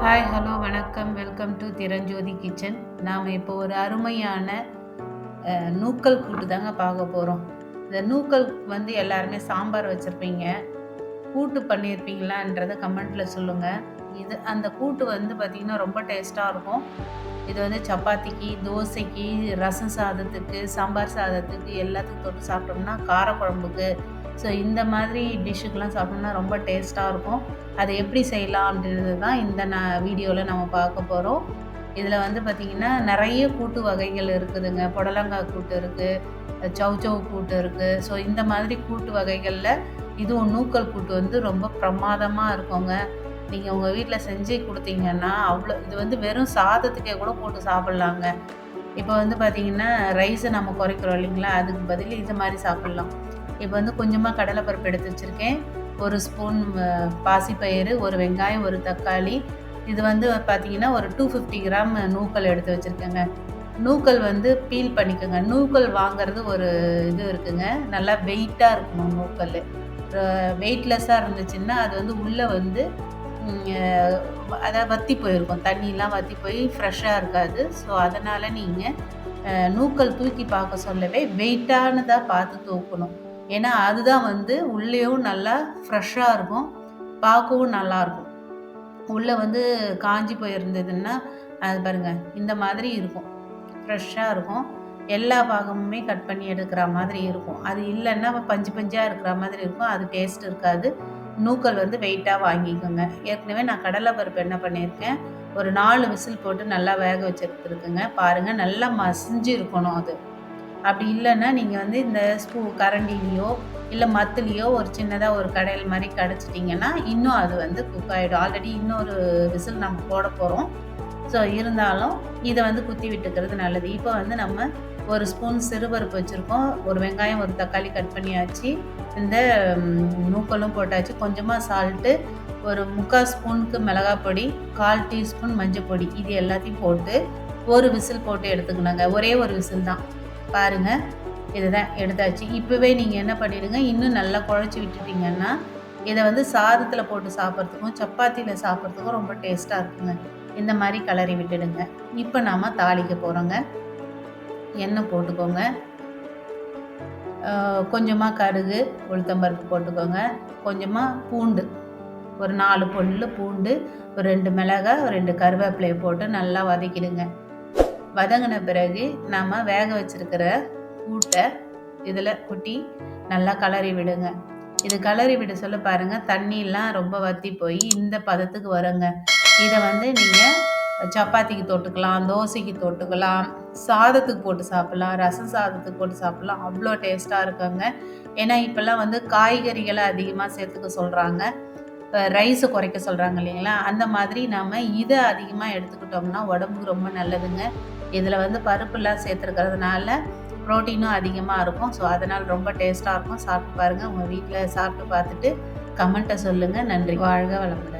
Hi hello வணக்கம். Welcome to Thiranjothi kitchen நாம் இப்போ ஒரு அருமையான நூக்கல் கூட்டு தாங்க பார்க்க போகிறோம் இந்த நூக்கல் வந்து எல்லாருமே சாம்பார் வச்சுருப்பீங்க. கூட்டு பண்ணியிருப்பீங்களான்றதை கமெண்ட்டில் சொல்லுங்கள் இது அந்த கூட்டு வந்து பார்த்திங்கன்னா ரொம்ப டேஸ்ட்டாக இருக்கும். இது வந்து சப்பாத்திக்கு தோசைக்கு ரசம் சாதத்துக்கு சாம்பார் சாதத்துக்கு எல்லாத்துக்கும் தொட்டு சாப்பிட்டோம்னா காரக்குழம்புக்கு ஸோ இந்த மாதிரி டிஷ்ஷுக்கெலாம் சாப்பிட்டோம்னா ரொம்ப டேஸ்ட்டாக இருக்கும். அதை எப்படி செய்யலாம் அப்படின்றது தான் இந்த நான் வீடியோவில் நம்ம பார்க்க போகிறோம் இதில் வந்து பார்த்திங்கன்னா நிறைய கூட்டு வகைகள் இருக்குதுங்க. புடலங்காய் கூட்டு இருக்குது சௌச்சௌ கூட்டு இருக்குது ஸோ இந்த மாதிரி கூட்டு வகைகளில் இதுவும் நூக்கல் கூட்டு வந்து ரொம்ப பிரமாதமாக இருக்குங்க. நீங்கள் உங்கள் வீட்டில் செஞ்சு கொடுத்தீங்கன்னா அவ்வளோ இது வந்து வெறும் சாதத்துக்கே கூட போட்டு சாப்பிட்லாங்க. இப்போ வந்து பார்த்திங்கன்னா ரைஸை நம்ம குறைக்கிறோம் இல்லைங்களா? அதுக்கு பதில் இது மாதிரி சாப்பிட்லாம். இப்போ வந்து கொஞ்சமாக கடலைப்பருப்பு எடுத்து வச்சுருக்கேன். ஒரு ஸ்பூன் பாசிப்பயிறு ஒரு வெங்காயம் ஒரு தக்காளி. இது வந்து பார்த்தீங்கன்னா ஒரு டூ ஃபிஃப்டி கிராம் நூக்கல் எடுத்து வச்சுருக்கேங்க. நூக்கல் வந்து பீல் பண்ணிக்கோங்க. நூக்கல் வாங்கிறது ஒரு இது இருக்குங்க. நல்லா வெயிட்டாக இருக்கணும் நூக்கல். வெயிட்லெஸ்ஸாக இருந்துச்சுன்னா அது வந்து உள்ளே வந்து அதை அதாவது வத்தி போயிருக்கும். தண்ணியெலாம் வத்தி போய் ஃப்ரெஷ்ஷாக இருக்காது. ஸோ அதனால் நீங்கள் நூக்கல் தூக்கி பார்க்க சொல்லவே வெயிட்டானதாக பார்த்து தூக்கணும். ஏன்னா அதுதான் வந்து உள்ளேயும் நல்லா ஃப்ரெஷ்ஷாக இருக்கும் பார்க்கவும் நல்லாயிருக்கும். உள்ளே வந்து காஞ்சி போயிருந்ததுன்னா அது பாருங்கள் இந்த மாதிரி இருக்கும். ஃப்ரெஷ்ஷாக இருக்கும். எல்லா பாகமுமே கட் பண்ணி எடுக்கிற மாதிரி இருக்கும். அது இல்லைன்னா பஞ்சு பஞ்சாக இருக்கிற மாதிரி இருக்கும். அது டேஸ்ட் இருக்காது. நூக்கல் வந்து வெயிட்டாக வாங்கிக்கோங்க. ஏற்கனவே நான் கடலை பருப்பு என்ன பண்ணியிருக்கேன் ஒரு நாலு விசில் போட்டு நல்லா வேக வச்சுருக்குங்க பாருங்கள் நல்லா மசிஞ்சு இருக்கணும் அது. அப்படி இல்லைன்னா நீங்கள் வந்து இந்த ஸ்பூ கரண்டிலேயோ இல்லை மத்துலேயோ ஒரு சின்னதாக ஒரு கடையில் மாதிரி கடைச்சிட்டிங்கன்னா இன்னும் அது வந்து குக் ஆகிடும் ஆல்ரெடி இன்னொரு விசில் நம்ம போட போகிறோம் ஸோ இருந்தாலும் இதை வந்து குத்தி விட்டுக்கிறது நல்லது. இப்போ வந்து நம்ம ஒரு ஸ்பூன் சிறுபருப்பு வச்சுருக்கோம். ஒரு வெங்காயம் ஒரு தக்காளி கட் பண்ணியாச்சு. இந்த ம், நூக்கலும் போட்டாச்சு. கொஞ்சமாக சால்ட்டு ஒரு முக்கால் ஸ்பூனுக்கு மிளகாய் பொடி கால் டீஸ்பூன் மஞ்சள் பொடி இது எல்லாத்தையும் போட்டு ஒரு விசில் போட்டு எடுத்துக்கணுங்க. ஒரே ஒரு விசில் தான். பாருங்கள் இதுதான் எடுத்தாச்சு. இப்போவே நீங்கள் என்ன பண்ணிடுங்க இன்னும் நல்லா குழச்சி விட்டுட்டீங்கன்னா இதை வந்து சாதத்தில் போட்டு சாப்பிட்றதுக்கும் சப்பாத்தியில் சாப்பிட்றதுக்கும் ரொம்ப டேஸ்ட்டாக இருக்குங்க. இந்த மாதிரி கலரி விட்டுடுங்க. இப்போ நாம் தாளிக்க போகிறோங்க எண்ணெய் போட்டுக்கோங்க. கொஞ்சமாக கடுகு உளுத்தம்பருப்பு போட்டுக்கோங்க. கொஞ்சமாக பூண்டு. ஒரு நாலு பொல்லு பூண்டு ஒரு ரெண்டு மிளகாய் ரெண்டு கருவேப்பிலையை போட்டு நல்லா வதக்கிடுங்க. வதங்கின பிறகு நாம் வேக வச்சிருக்கிற கூட்டை இதில் கொட்டி நல்லா கலரி விடுங்க. இது கலரி விட சொல்ல பாருங்கள் தண்ணியெல்லாம் ரொம்ப வற்றி போய் இந்த பதத்துக்கு வருங்க. இதை வந்து நீங்கள் சப்பாத்திக்கு தொட்டுக்கலாம் தோசைக்கு தொட்டுக்கலாம் சாதத்துக்கு போட்டு சாப்பிட்லாம் ரசம் சாதத்துக்கு போட்டு சாப்பிட்லாம். அவ்வளோ டேஸ்ட்டாக இருக்குங்க. ஏன்னா இப்போல்லாம் வந்து காய்கறிகளை அதிகமாக சேர்த்துக்க சொல்கிறாங்க ரைஸு குறைக்க சொல்கிறாங்க இல்லைங்களா? அந்த மாதிரி நாம் இதை அதிகமாக எடுத்துக்கிட்டோம்னா உடம்புக்கு ரொம்ப நல்லதுங்க. இதில் வந்து பருப்புலாம் சேர்த்துருக்கிறதுனால ப்ரோட்டீனும் அதிகமாக இருக்கும். ஸோ அதனால் ரொம்ப டேஸ்ட்டாக இருக்கும். சாப்பிட்டு பாருங்கள் உங்கள் வீட்டில் சாப்பிட்டு பார்த்துட்டு கமெண்ட்டை சொல்லுங்கள் நன்றி. வாழ்க வளமுடன்.